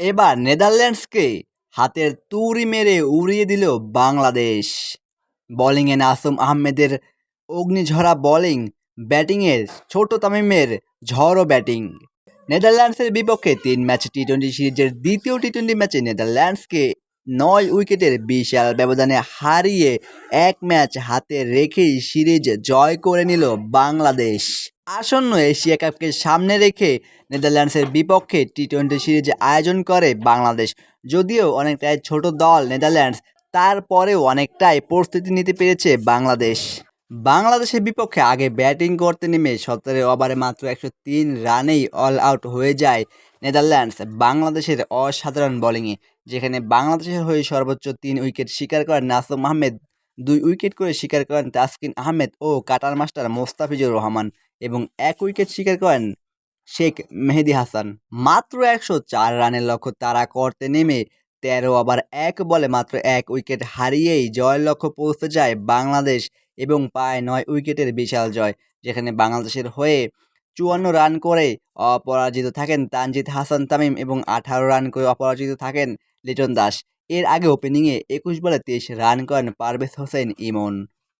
এবার নেদারল্যান্ডসকে হাতের তুড়ি মেরে উড়িয়ে দিল বাংলাদেশ। বোলিংয়ে নাসুম আহমেদের অগ্নিঝরা বোলিং ব্যাটিংয়ে ছোট তামিমের ঝড়ো ব্যাটিং নেদারল্যান্ডসের বিপক্ষে তিন ম্যাচ টি টোয়েন্টি সিরিজের দ্বিতীয় টি টোয়েন্টি ম্যাচে নেদারল্যান্ডসকে নয় উইকেটের বিশাল ব্যবধানে হারিয়ে এক ম্যাচ হাতে রেখেই সিরিজ জয় করে নিল বাংলাদেশ। আসন্ন এশিয়া কাপকে সামনে রেখে নেদারল্যান্ডসের বিপক্ষে টি টোয়েন্টি সিরিজ আয়োজন করে বাংলাদেশ। যদিও অনেকটাই ছোট দল নেদারল্যান্ডস, তারপরেও অনেকটাই প্রস্তুতি নিতে পেরেছে বাংলাদেশ। বাংলাদেশের বিপক্ষে আগে ব্যাটিং করতে নেমে সতেরো ওভারে মাত্র একশো তিন রানেই অল আউট হয়ে যায় নেদারল্যান্ডস বাংলাদেশের অসাধারণ বোলিংয়ে, যেখানে বাংলাদেশের হয়ে সর্বোচ্চ তিন উইকেট শিকার করেন নাসুম আহমেদ, দুই উইকেট করে শিকার করেন তাসকিন আহমেদ ও কাটার মাস্টার মোস্তাফিজুর রহমান। এবং এক উইকেট শিকার করেন শেখ মেহেদি হাসান। মাত্র একশো চার রানের লক্ষ্য তারা করতে নেমে তেরো ওভার, এক বলে মাত্র এক উইকেট হারিয়েই জয়ের লক্ষ্য পৌঁছতে যায় বাংলাদেশ এবং পায় নয় উইকেটের বিশাল জয়, যেখানে বাংলাদেশের হয়ে চুয়ান্ন রান করে অপরাজিত থাকেন তানজিদ হাসান তামিম এবং আঠারো রান করে অপরাজিত থাকেন লিটন দাস। এর আগে ওপেনিংয়ে একুশ বলে তেইশ রান করেন পারভেজ হোসেন ইমন।